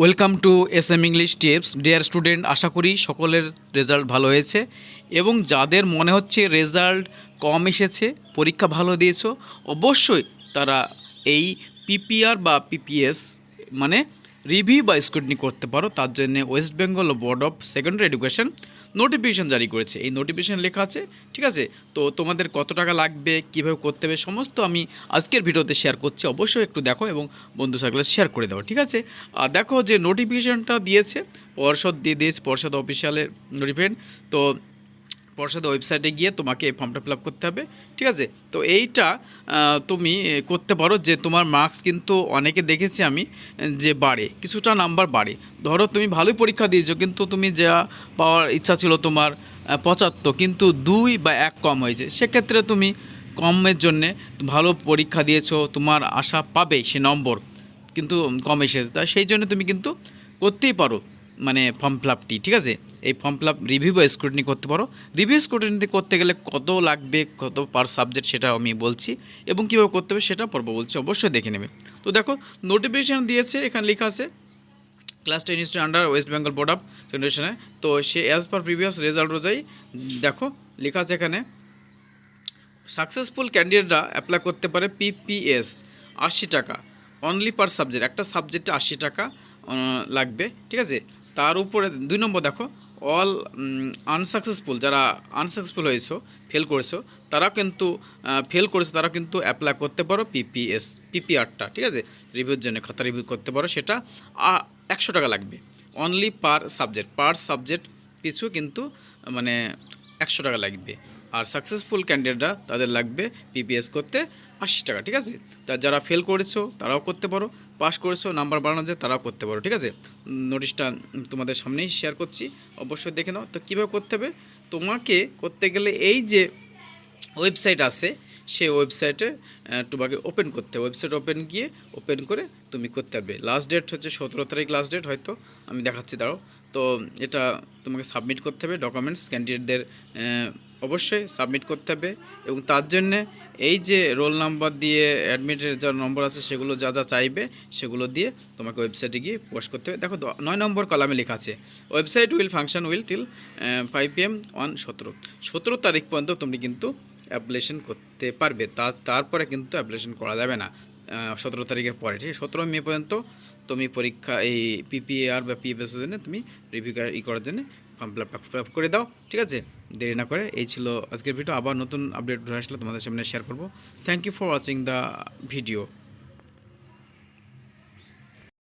Welcome to S M English tips. Dear student আশা করি সকলের result ভালো হয়েছে এবং যাদের মনে হচ্ছে রেজাল্ট কম এসেছে, পরীক্ষা ভালো দিয়েছ, অবশ্যই তারা এই পিপিআর বা পিপিএস মানে রিভিউ বা স্ক্রুটনি করতে পারো, তার জন্য West Bengal board of secondary education notification জারি করেছে। এই নোটিফিকেশন লেখা আছে, ঠিক আছে? তো তোমাদের কত টাকা লাগবে, কীভাবে করতে হবে, সমস্ত আমি আজকের ভিডিওতে শেয়ার করছি। অবশ্যই একটু দেখো এবং বন্ধু সার্কেলে শেয়ার করে দাও, ঠিক আছে? আর দেখো যে নোটিফিকেশনটা দিয়েছে, পর্ষদ দিয়ে দিয়েছে, পর্ষদ অফিসিয়ালের নোটিফিকেশন তো পর্ষদ ওয়েবসাইটে গিয়ে তোমাকে এই ফর্মটা ফিল করতে হবে, ঠিক আছে? তো এইটা তুমি করতে পারো যে তোমার মার্কস কিন্তু অনেকে দেখেছি আমি, যে বাড়ে, কিছুটা নাম্বার বাড়ে। ধরো তুমি ভালোই পরীক্ষা দিয়েছ, কিন্তু তুমি যা পাওয়ার ইচ্ছা ছিল তোমার পঁচাত্তর, কিন্তু দুই বা এক কম হয়েছে। সেক্ষেত্রে তুমি কমের জন্যে ভালো পরীক্ষা দিয়েছ, তোমার আশা পাবে সে নম্বর কিন্তু কম এসেছে। তা সেই জন্য তুমি কিন্তু করতেই পারো। মানে ফর্ম ফিল আপটি ঠিক আছে? এই ফর্ম ফিল আপ রিভিউ বা স্ক্রুটিনি করতে পারো। রিভিউ স্ক্রুটিনি করতে গেলে কত লাগবে, কত পার সাবজেক্ট সেটা আমি বলছি এবং কীভাবে করতে হবে সেটা পর্ব বলছি, অবশ্যই দেখে নেবে। তো দেখো নোটিফিকেশান দিয়েছে, এখানে লেখা আছে class ten is under West Bengal board of secondary তো সে অ্যাজ পার প্রিভিয়াস রেজাল্ট অনুযায়ী, দেখো, লেখা আছে এখানে সাকসেসফুল ক্যান্ডিডেটরা অ্যাপ্লাই করতে পারে পিপিএস আশি টাকা। অনলি পার সাবজেক্ট একটা সাবজেক্টে আশি টাকা লাগবে, ঠিক আছে? তার উপরে দুই নম্বর দেখো অল আনসাকসেসফুল যারা আনসাকসেসফুল হয়েছো ফেল করেছ, তারা কিন্তু ফেল করেছ, তারা কিন্তু অ্যাপ্লাই করতে পারো পিপিএস পিপিআরটা ঠিক আছে? রিভিউর জন্য খাতা রিভিউ করতে পারো, সেটা একশো টাকা লাগবে। Only per subject per subject পিছু কিন্তু মানে একশো টাকা লাগবে। আর সাকসেসফুল ক্যান্ডিডেটরা তাদের লাগবে পিপিএস করতে আশি টাকা, ঠিক আছে? তা যারা ফেল করেছ, তারাও করতে পারো। পাস করেছ নাম্বার বাড়ানো যায়, তারাও করতে পারো, ঠিক আছে? নোটিশটা তোমাদের সামনেই শেয়ার করছি। অবশ্যই দেখে নাও। তো কীভাবে করতে হবে? তোমাকে করতে গেলে এই যে ওয়েবসাইট আছে সেই ওয়েবসাইটে তোমাকে ওপেন করতে হবে। ওয়েবসাইট ওপেন গিয়ে ওপেন করে তুমি করতে পারবে। লাস্ট ডেট হচ্ছে সতেরো তারিখ লাস্ট ডেট হয়তো। আমি দেখাচ্ছি, দাঁড়াও। তো এটা তোমাকে সাবমিট করতে হবে। ডকুমেন্টস ক্যান্ডিডেটদের অবশ্যই সাবমিট করতে হবে এবং তার জন্যে এই যে রোল নাম্বার দিয়ে অ্যাডমিটের যা নম্বর আছে সেগুলো যা যা চাইবে সেগুলো দিয়ে তোমাকে ওয়েবসাইটে গিয়ে পোস্ট করতে হবে। দেখো নয় নম্বর কলামে লেখা আছে website will function will till five P M on সতেরো। সতেরো তারিখ পর্যন্ত তুমি কিন্তু অ্যাপ্লিকেশন করতে পারবে। তা, তারপরে কিন্তু অ্যাপ্লিকেশন করা যাবে না সতেরো তারিখের পরে, ঠিক সতেরো মে পর্যন্ত তুমি পরীক্ষা, এই পিপিআর বা পিএফএস জন্য তুমি রিভিউ ই করার জন্য ফর্ম ফিল আপ করে দাও, ঠিক আছে? দেরি না করে, এই ছিল আজকের ভিডিও আবার নতুন আপডেট আসলে তোমাদের সামনে শেয়ার করব। Thank you for watching the video